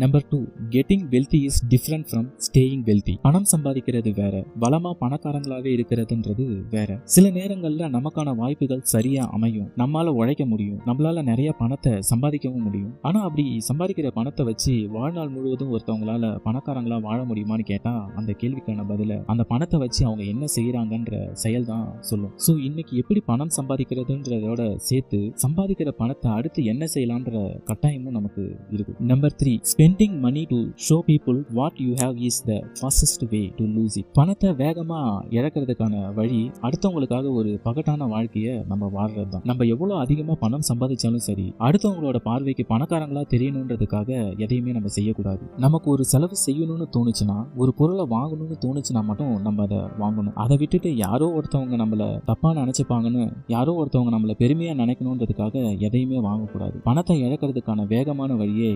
Number two getting wealthy is different from staying wealthy பணம் சம்பாதிக்கிறது வேற வளமா பணக்காரங்களாவே இருக்கிறதுன்றது வேற. சில நேரங்கள்ல நமக்கான வாய்ப்புகள் சரியா அமையும். நம்மால உழைக்க முடியும். நம்மளால நிறைய பணத்தை சம்பாதிக்கவும் முடியும். ஆனா அப்படி சம்பாதிக்கிற பணத்தை வச்சு வாழ்நாள் முழுவதும் ஒருத்தவங்களால பணக்காரங்களா வாழ முடியுமான்னு கேட்டா அந்த கேள்விக்கான பதில அந்த பணத்தை வச்சு அவங்க என்ன செய்யறாங்கன்ற செயல் தான் சொல்லும். ஸோ இன்னைக்கு எப்படி பணம் சம்பாதிக்கிறதுன்றதோட சேர்த்து சம்பாதிக்கிற பணத்தை அடுத்து என்ன செய்யலான்ற கட்டாயமும் நமக்கு இருக்கு. Number three spending money to show people what you have is the fastest way to lose it பணத்தை வேகமாக இழக்கிறதுக்கான வழி அடுத்தவங்களுக்காக ஒரு பகட்டான வாழ்க்கையை நம்ம வாழ்றது தான் நம்ம எவ்வளோ அதிகமாக பணம் சம்பாதிச்சாலும் சரி அடுத்தவங்களோட பார்வைக்கு பணக்காரங்களா தெரியணுன்றதுக்காக எதையுமே நம்ம செய்யக்கூடாது. நமக்கு ஒரு செலவு செய்யணும்னு தோணுச்சுன்னா ஒரு பொருளை வாங்கணும்னு தோணுச்சுன்னா மட்டும் நம்ம அதை வாங்கணும். அதை விட்டுட்டு யாரோ ஒருத்தவங்க நம்மளை தப்பாக நினச்சிப்பாங்கன்னு யாரோ ஒருத்தவங்க நம்மளை பெருமையாக நினைக்கணுன்றதுக்காக எதையுமே வாங்கக்கூடாது. பணத்தை இழக்கிறதுக்கான வேகமான வழியே